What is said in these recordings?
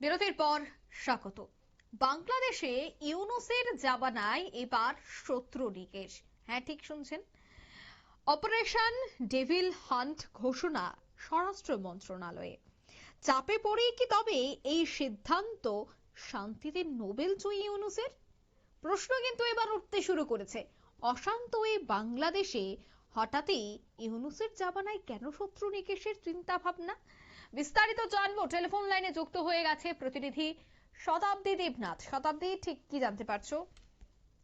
বিরতির পর স্বাগত। বাংলাদেশে ইউনুসের জাবানায় এবার শত্রু নিকেশ। হ্যাঁ ঠিক শুনছেন? অপারেশন ডেভিল হান্ট ঘোষণা স্বরাষ্ট্র মন্ত্রণালয়ে। চাপে পড়েই কি তবে এই সিদ্ধান্ত শান্তিতে নোবেল জয়ী ইউনুসের? প্রশ্ন কিন্তু এবার উঠতে শুরু করেছে। অশান্ত এই বাংলাদেশে হঠাৎই ইউনুসের জাবানায় কেন শত্রু নিকেশের চিন্তা ভাবনা বিস্তারিত জানব। টেলিফোন লাইনে যুক্ত হয়ে গেছে প্রতিনিধি শতাব্দী দেবনাথ। শতাব্দী, ঠিক কি জানতে পারছ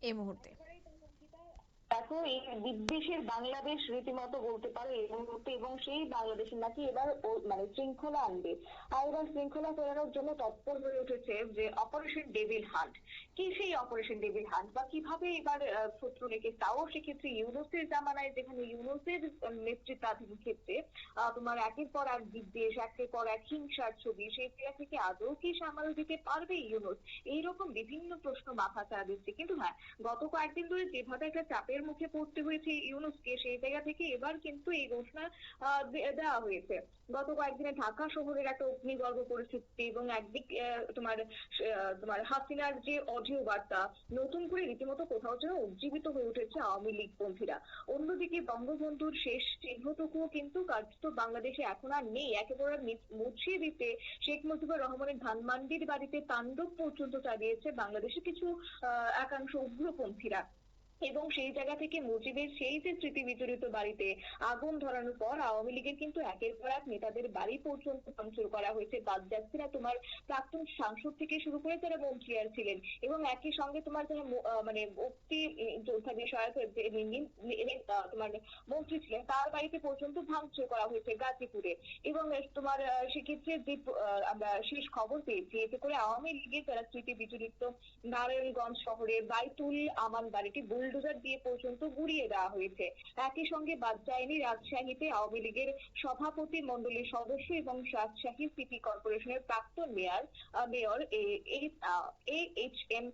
এই মুহূর্তে? দেখো এই বিদ্বেষের বাংলাদেশ রীতিমতো বলতে পারো এই মুহূর্তে এবং সেই বাংলাদেশের নাকি এবার মানে শৃঙ্খলা আনবে। আর এবার শৃঙ্খলা ফেরানোর জন্য তৎপর হয়ে উঠেছে যে অপারেশন ডেভিল হান্ট। কি সেই অপারেশন ডেভিল হান্ট বা কীভাবে এবার শত্রু রেখে তাও সেক্ষেত্রে ইউনুসের জামানায় যেখানে আহ, নেতৃত্বাধীন ক্ষেত্রে তোমার একের পর এক বিদ্বেষ একের পর এক হিংসার ছবি সেই জায়গা থেকে আদৌ কি সামাল দিতে পারবে ইউনুস? এইরকম বিভিন্ন প্রশ্ন মাথা চাড়া দিচ্ছে। কিন্তু হ্যাঁ গত কয়েকদিন ধরে যেভাবে একটা চাপের মুখে পড়তে হয়েছে ইউনুসকে, সেই জায়গা থেকে এবার কিন্তু এই ঘোষণা দেওয়া হয়েছে। গত কয়েকদিনে ঢাকা শহরের একটা অগ্নিগর্ভ পরিস্থিতি এবং একদিক তোমার তোমার হাসিনার যে অডিও বার্তা, নতুন করে রীতিমতো কোথাও যেন উজ্জীবিত হয়ে উঠেছে আওয়ামী লীগ পন্থীরা। অন্যদিকে বঙ্গবন্ধুর শেষ চিহ্নটুকুও কিন্তু কার্যত বাংলাদেশে এখন আর নেই। একেবারে মুছিয়ে দিতে শেখ মুজিবুর রহমানের ধানমান্ডির বাড়িতে তাণ্ডব পর্যন্ত চালিয়েছে বাংলাদেশের কিছু একাংশ উগ্রপন্থীরা। এবং সেই জায়গা থেকে মুজিবের সেই যে স্মৃতি বিজড়িত বাড়িতে আগুন ধরানোর পর আওয়ামী লীগের কিন্তু একের পর এক নেতাদের বাড়ি পর্যন্ত ভাঙচুর করা হয়েছে। বাদ যাচ্ছে না তোমার প্রাক্তন সাংসদ থেকে শুরু করে যারা মন্ত্রী আর ছিলেন এবং একই সঙ্গে তোমার যারা মানে মুক্তি যোদ্ধা বিষয়ক তোমার মন্ত্রী ছিলেন, তার বাড়িতে পর্যন্ত ভাঙচুর করা হয়েছে গাজীপুরে। এবং তোমার সেক্ষেত্রে যে আমরা শেষ খবর পেয়েছি, এতে করে আওয়ামী লীগের যারা স্মৃতি বিজড়িত নারায়ণগঞ্জ শহরে বাইতুল আমান বাড়িটি বুলডোজার দিয়ে পর্যন্ত গুড়িয়ে দেওয়া হয়েছে। একই সঙ্গে বাদ যায়নি রাজশাহীতে আওয়ামী লীগের সভাপতি মন্ডলীর সদস্য এবং রাজশাহী সিটি কর্পোরেশনের প্রাক্তন mayor mayor A H M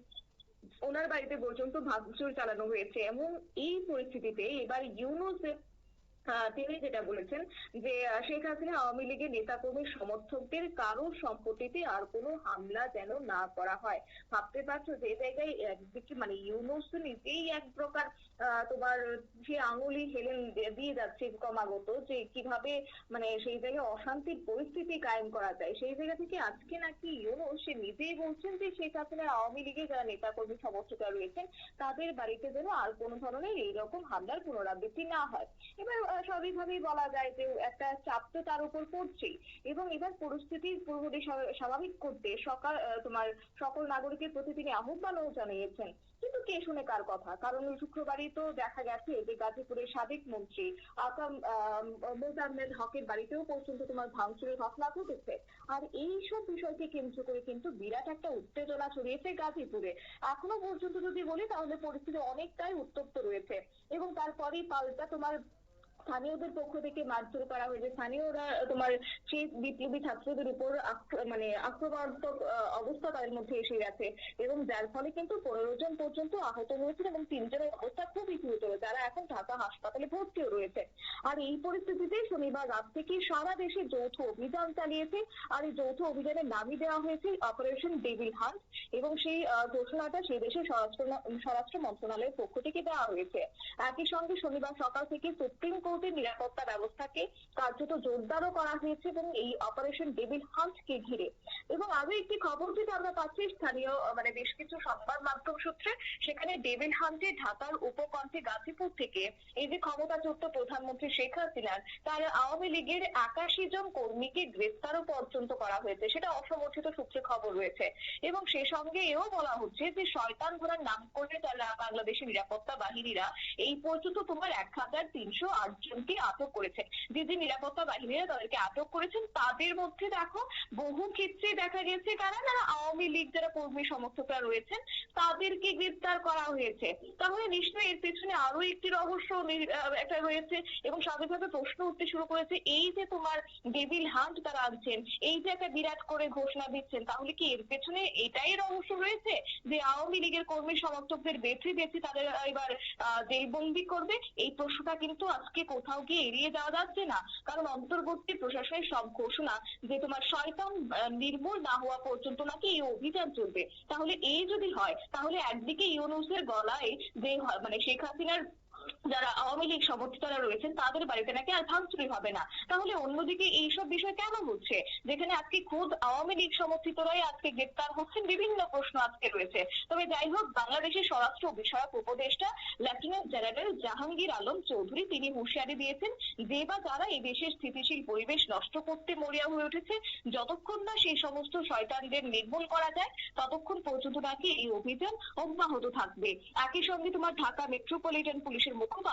ওনার বাড়িতে পর্যন্ত ভাঙচুর চালানো হয়েছে। এবং এই পরিস্থিতিতে এবার ইউনুসের আহ, তিনি যেটা বলেছেন যে শেখ হাসিনা আওয়ামী লীগের নেতাকর্মী সমর্থকদের কারও সম্পত্তিতে আর কোনো হামলা যেন না করা হয়। ভাবতে পারছ যে জায়গায় একদিকে মানে ইউনুস নিজেই এক প্রকার তোমার যে আঙুলি হেলেন দিয়ে- যাচ্ছে ক্রমাগত যে, কীভাবে মানে সেই জায়গায় অশান্তির পরিস্থিতি কায়েম করা যায়। সেই জায়গা থেকে আজকে নাকি ইউনুস, সে নিজেই বলছেন যে, শেখ হাসিনা আওয়ামী লীগের যারা নেতা নেতাকর্মী সমর্থকরা রয়েছেন, তাদের বাড়িতে যেন আর কোনো ধরনের এইরকম হামলার পুনরাবৃত্তি না হয়। এবার স্বাভাবিকভাবেই বলা যায় যে একটা চাপ তো তার উপর পড়ছেই। এবং এবার পরিস্থিতি পুরোপুরি স্বাভাবিক করতে সকাল তোমার সকল নাগরিকের প্রতি তিনি আহ্বানও জানিয়েছেন। কিন্তু কে শুনে কার কথা? কারণ শুক্রবারই তো দেখা গেছে যে গাজীপুরের সাবেক মন্ত্রী আকাম আহ, মোজাম্মেদ হকের বাড়িতেও পর্যন্ত তোমার ভাঙচুরের ঘটনা ঘটেছে। আর এই সব বিষয়কে কেন্দ্র করে কিন্তু বিরাট একটা উত্তেজনা ছড়িয়েছে গাজীপুরে। এখনও পর্যন্ত যদি বলি তাহলে পরিস্থিতি অনেকটাই উত্তপ্ত রয়েছে। এবং তারপরেই পাল্টা তোমার স্থানীয়দের পক্ষ থেকে মারধর করা হয়েছে। স্থানীয়রা তোমার সেই বিপ্লবী ছাত্রদের উপর মানে আক্রমণাত্মক অবস্থা তাদের মধ্যে এসে গেছে। এবং যার ফলে কিন্তু পনেরো জন পর্যন্ত আহত হয়েছেন এবং তিনজনের অবস্থা খুবই গুরুতর। যারা এখন ঢাকা হাসপাতালে ভর্তিও রয়েছে। আর এই পরিস্থিতিতে শনিবার রাত থেকে সারা দেশে যৌথ অভিযান চালিয়েছে। আর এই যৌথ অভিযানের নামই দেওয়া হয়েছে অপারেশন ডেভিল হান্ট এবং সেই ঘোষণাটা সেই দেশের স্বরাষ্ট্র স্বরাষ্ট্র মন্ত্রণালয়ের পক্ষ থেকে দেওয়া হয়েছে। একই সঙ্গে শনিবার সকাল থেকে সুপ্রিম কোর্টের নিরাপত্তা ব্যবস্থাকে কার্যত জোরদারও করা হয়েছে এবং এই অপারেশন ডেভিল হান্টকে ঘিরে। এবং আরও একটি খবর যেটা আমরা পাচ্ছি, স্থানীয় মানে বেশ কিছু সংবাদ মাধ্যম সূত্রে, সেখানে ডেভিল হান্টে ঢাকার উপকণ্ঠে গাজীপুর থেকে এই যে ক্ষমতাচ্যুত প্রধানমন্ত্রী শেখ হাসিনার তার আওয়ামী লীগের একাশি জন কর্মীকে গ্রেফতারও পর্যন্ত করা হয়েছে, সেটা অসমর্থিত সূত্রে খবর রয়েছে। এবং সে সঙ্গে এও বলা হচ্ছে যে শয়তান ঘোড়ার নাম করে তারা বাংলাদেশের নিরাপত্তা বাহিনীরা এই পর্যন্ত তোমার এক হাজার তিনশো আট জনকে আটক করেছে। যে যে নিরাপত্তা বাহিনীরা তাদেরকে আটক করেছেন, তাদের মধ্যে দেখো, বহু ক্ষেত্রে দেখা গেছে কারা না আওয়ামী লীগ যারা কর্মী সমর্থকরা রয়েছেন, তাদেরকে গ্রেফতার করা হয়েছে। তাহলে নিশ্চয়ই এর পেছনে আরও একটি রহস্য একটা রয়েছে এবং স্বাভাবিকভাবে প্রশ্ন উঠতে শুরু করেছে, এই যে তোমার ডেভিল হান্ট তারা আনছেন, এই যে একটা বিরাট করে ঘোষণা দিচ্ছেন, তাহলে কি এর পেছনে এটাই রহস্য রয়েছে? যে আওয়ামী লীগের কর্মী সমর্থকদের বেছে বেছে তাদের এবার জেলবন্দি করবে? এই প্রশ্নটা কিন্তু আজকে কোথাও গিয়ে এড়িয়ে যাওয়া যাচ্ছে না। কারণ অন্তর্বর্তী প্রশাসনের সব ঘোষণা যে তোমার শয়তান নির্মূল না হওয়া পর্যন্ত নাকি এই অভিযান চলবে। তাহলে এই যদি হয়, তাহলে একদিকে ইউনুসের গলায় যে মানে শেখ হাসিনার যারা আওয়ামী লীগ সমর্থিতরা রয়েছেন, তাদের বাড়িতে নাকি আর ভাঙচুরি হবে না। তাহলে অন্যদিকে এইসব বিষয় কেন হচ্ছে? যেখানে আজকে খোদ আওয়ামী লীগ সমর্থিতরাই আজকে গ্রেপ্তার হচ্ছেন, বিভিন্ন প্রশ্ন আজকে রয়েছে। তবে যাই হোক, বাংলাদেশের স্বরাষ্ট্র বিষয়ক উপদেষ্টা লেফটেন্যান্ট জেনারেল জাহাঙ্গীর আলম চৌধুরী তিনি হুঁশিয়ারি দিয়েছেন যে বা যারা এই দেশের স্থিতিশীল পরিবেশ নষ্ট করতে মরিয়া হয়ে উঠেছে, যতক্ষণ না সেই সমস্ত শয়তানদের নির্মূল করা যায়, ততক্ষণ পর্যন্ত নাকি এই অভিযান অব্যাহত থাকবে। একই সঙ্গে তোমার ঢাকা মেট্রোপলিটন পুলিশের 木馬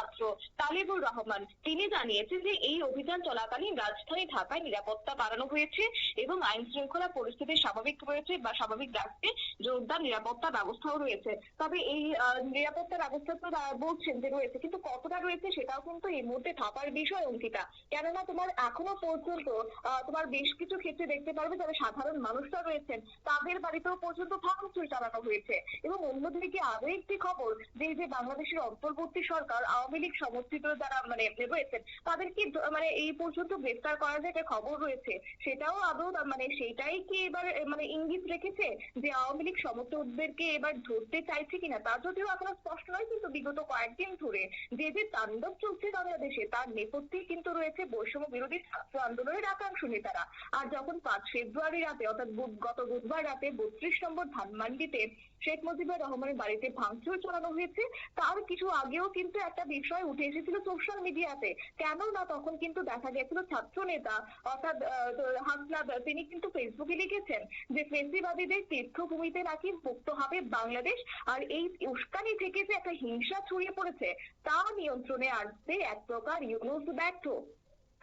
তালিবুর রহমান, তিনি জানিয়েছেন যে এই অভিযান চলাকালীন রাজধানী ঢাকায় নিরাপত্তা বাড়ানো হয়েছে এবং আইন শৃঙ্খলা পরিস্থিতি স্বাভাবিক রয়েছে বা স্বাভাবিক রাখতে জোরদার নিরাপত্তা ব্যবস্থাও রয়েছে। তবে এই নিরাপত্তা ব্যবস্থা তো বলছেন যে রয়েছে, কিন্তু কতটা রয়েছে সেটাও কিন্তু এই মুহূর্তে ভাবার বিষয় অঙ্কিতা। কেননা তোমার এখনও পর্যন্ত তোমার বেশ কিছু ক্ষেত্রে দেখতে পারবে যারা সাধারণ মানুষরা রয়েছেন, তাদের বাড়িতেও পর্যন্ত ভাঙচুর চালানো হয়েছে। এবং অন্যদিকে আরও একটি খবর, যে যে বাংলাদেশের অন্তর্বর্তী সরকার আওয়ামী লীগ সমর্থিত যারা মানে রয়েছেন, তাদেরকে মানে এই পর্যন্ত গ্রেফতার করার যে একটা খবর রয়েছে, সেটাও আদৌ মানে সেটাই কি এবার মানে ইঙ্গিত রেখেছে যে আওয়ামী লীগ সমর্থকদেরকে এবার ধরতে চাইছে কিনা? তা যদিও এখনও স্পষ্ট নয়, কিন্তু বিগত কয়েকদিন ধরে যে যে তাণ্ডব চলছে বাংলাদেশে তার নেপথ্যেই কিন্তু রয়েছে বৈষম্য বিরোধী ছাত্র আন্দোলনের একাংশ নেতারা। আর যখন পাঁচ ফেব্রুয়ারি রাতে, অর্থাৎ গত বুধবার রাতে বত্রিশ নম্বর ধানমান্ডিতে শেখ মুজিবুর রহমানের বাড়িতে ভাঙচুর চালানো হয়েছে, তার কিছু আগেও কিন্তু একটা বিষয় উঠে এসেছিল সোশ্যাল মিডিয়াতে কেন না তখন কিন্তু দেখা গেছিল ছাত্র নেতা, অর্থাৎ হাসনাদ তিনি কিন্তু ফেসবুকে লিখেছেন যে ফেসিবাদীদের তীর্থভূমিতে নাকি মুক্ত হবে বাংলাদেশ। আর এই উস্কানি থেকে যে একটা হিংসা ছড়িয়ে পড়েছে, তা নিয়ন্ত্রণে আনতে এক প্রকার ইউনুস ব্যর্থ।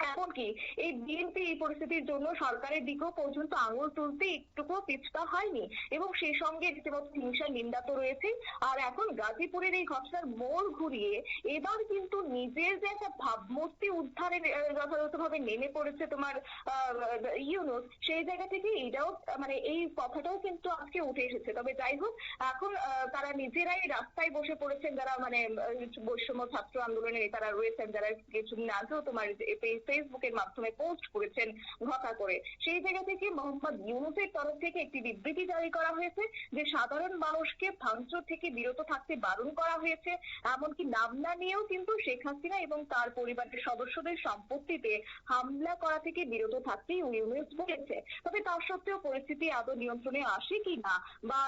এমনকি এই বিএনপি এই পরিস্থিতির জন্য সরকারের দিকেও পর্যন্ত আঙুল তুলতে একটুকুও পিছপা হয়নি এবং সেই সঙ্গে রীতিমতো হিংসার নিন্দা তো রয়েছেই। আর এখন গাজীপুরের এই ঘটনার মোড় ঘুরিয়ে এবার কিন্তু নিজের যে একটা ভাবমূর্তি উদ্ধারের আহ, যথাযথভাবে নেমে পড়েছে তোমার ইউনুস সেই জায়গা থেকে এটাও মানে এই কথাটাও কিন্তু আজকে উঠে এসেছে। তবে যাই হোক এখন তারা নিজেরাই রাস্তায় বসে পড়েছেন যারা মানে বৈষম্য ছাত্র আন্দোলনের তারা রয়েছেন যারা কিছুদিন আগেও তোমার ফেসবুকের মাধ্যমে পোস্ট করেছেন ঘটা করে। সেই জায়গা থেকে মোহাম্মদ ইউনুসের তরফ থেকে একটি বিবৃতি জারি করা হয়েছে যে, সাধারণ মানুষকে ভাঙচুর থেকে বিরত থাকতে বারণ করা হয়েছে। এমনকি নাম না নিয়েও কিন্তু শেখ হাসিনা এবং তার পরিবারের সদস্যদের সম্পত্তিতে হামলা করা থেকে বিরত থাকতেই ইউনুস বলেছে। তবে তার সত্ত্বেও পরিস্থিতি আদৌ নিয়ন্ত্রণে আসে কি না, বা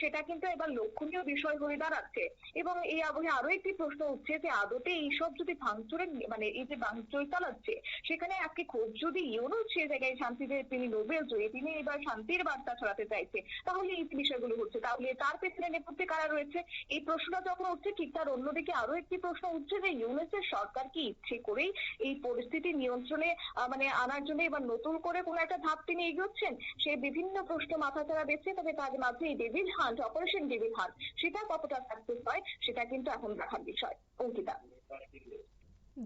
সেটা কিন্তু এবার লক্ষণীয় বিষয় হয়ে দাঁড়াচ্ছে। এবং এই আবহে আরও একটি প্রশ্ন উঠছে যে, আদতে এইসব যদি ভাঙচুরের মানে এই যে ভাঙচুর চালাচ্ছে সেখানে আজকে খোঁজ যদি ইউনুস সে জায়গায় শান্তিতে তিনি নোবেল জয়ী, তিনি এবার শান্তির বার্তা ছড়াতে চাইছে, তাহলে এই বিষয়গুলো হচ্ছে। তাহলে তার পেছনে নেপথ্যে কারা রয়েছে? এই প্রশ্নটা যখন উঠছে, ঠিক তার অন্যদিকে আরও একটি প্রশ্ন উঠছে যে ইউনুসের সরকার কি ইচ্ছে করেই এই পরিস্থিতি নিয়ন্ত্রণে মানে আনার জন্য এবার নতুন করে কোনো একটা ধাপ তিনি এগোচ্ছেন? সে বিভিন্ন প্রশ্ন মাথা চাড়া দিচ্ছে তবে তার মাঝে এই devil hunt, operation devil hunt, সেটা কতটা সাকসেস হয়, সেটা কিন্তু এখন দেখার বিষয়। অঙ্কিতা।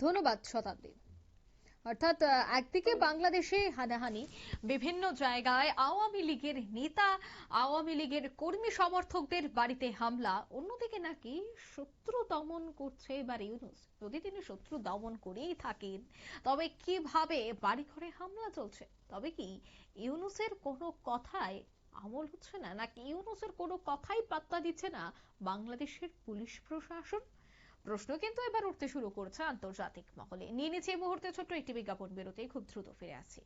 ধন্যবাদ শতাব্দী। অর্থাৎ একদিকে বাংলাদেশে হানাহানি, বিভিন্ন জায়গায় আওয়ামী লীগের নেতা, আওয়ামী লীগের কর্মী সমর্থকদের বাড়িতে হামলা, অন্যদিকে নাকি শত্রু দমন করছে এবার ইউনুস। যদি তিনি শত্রু দমন করেই থাকেন, তবে কীভাবে বাড়িঘরে হামলা চলছে? তবে কি ইউনুসের কোনো কথায় আমল হচ্ছে না? নাকি ইউনুসের কোনো কথাই পাত্তা দিচ্ছে না বাংলাদেশের পুলিশ প্রশাসন? প্রশ্ন কিন্তু এবার উঠতে শুরু করছে আন্তর্জাতিক মহলে। নিয়ে নিচ্ছে এই মুহূর্তে ছোট্ট একটি বিজ্ঞাপন বেরোতে, খুব দ্রুত ফিরে আসছি।